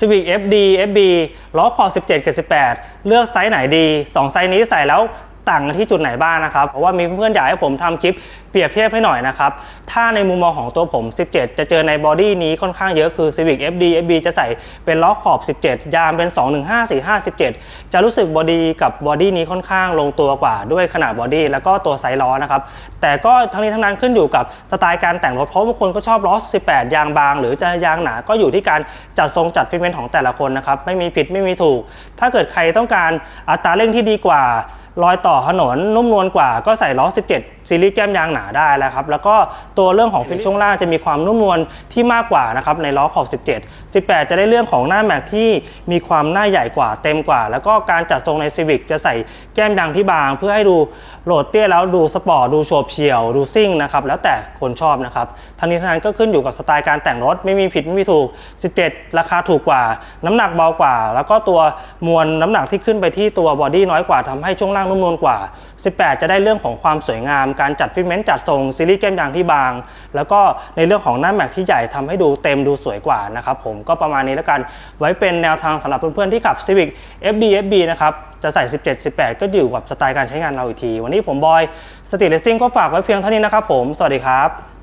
Civic FD FB ล้อขอบ17 กับ 18 เลือกไซส์ไหนดี 2 ไซส์นี้ใส่แล้ว ต่างกันที่จุดไหนบ้างนะครับ เพราะว่ามีเพื่อนๆอยากให้ผมทำคลิปเปรียบเทียบให้หน่อยนะครับ ถ้าในมุมมองของตัวผม 17 จะเจอในบอดี้นี้ค่อนข้างเยอะคือ Civic FD FB จะใส่เป็นล้อขอบ 17 ยามเป็น 2154517 จะรู้สึกบอดี้กับบอดี้นี้ค่อนข้างลงตัวกว่าด้วยขนาดบอดี้แล้วก็ตัวไซส์ล้อนะครับ แต่ก็ทั้งนี้ทั้งนั้นขึ้นอยู่กับสไตล์การแต่งรถเพราะบางคนก็ชอบล้อ 18 ยางบาง หรือจะยางหนาก็อยู่ที่การจัดทรงจัดฟิตเมนต์ของแต่ละคนนะครับไม่มีผิดไม่มีถูก ถ้าเกิดใครต้องการอัตราเร่งที่ดีกว่า รอยต่อถนนนุ่มนวลกว่าก็ใส่ล้อ 17 ซีรีส์แก้มยางหนาได้แล้วครับ แล้วก็ตัวเรื่องของฟิตช่วงล่างจะมีความนุ่มนวลที่มากกว่านะครับในล้อขอบ 17 18 จะได้เรื่องของหน้าแม็กที่มีความหน้าใหญ่กว่าเต็มกว่า แล้วก็การจัดทรงใน Civic จะใส่แก้มยางที่บาง เพื่อให้ดูโหลดเตี้ยแล้วดูสปอร์ตดูโฉบเฉี่ยวดูซิ่งนะครับแล้วแต่คนชอบนะครับทั้งนี้ทั้งนั้นก็ขึ้นอยู่กับสไตล์การแต่งรถไม่มีผิดไม่มีถูก 17 ราคาถูกกว่า น้ำหนักเบากว่า แล้วก็ตัวมวลน้ำหนักที่ขึ้นไปที่ตัวบอดี้น้อยกว่าทำให้ช่วงล่างนุ่มนวลกว่า 18 จะได้เรื่องของความสวยงาม การจัดฟิตเมนต์จัดทรงซีรีส์แก้มยางที่บาง แล้วก็ในเรื่องของหน้าแม็กที่ใหญ่ทำให้ดูเต็มดูสวยกว่านะครับผมก็ประมาณนี้แล้วกันไว้เป็นแนวทางสำหรับเพื่อนๆที่ขับ Civic FB FB นะครับจะใส่ 17 18 ก็อยู่กับสไตล์การใช้งานเราอีกที วันนี้ผมบอยสติเลสซิ่งก็ฝากไว้เพียงเท่านี้นะครับผม สวัสดีครับ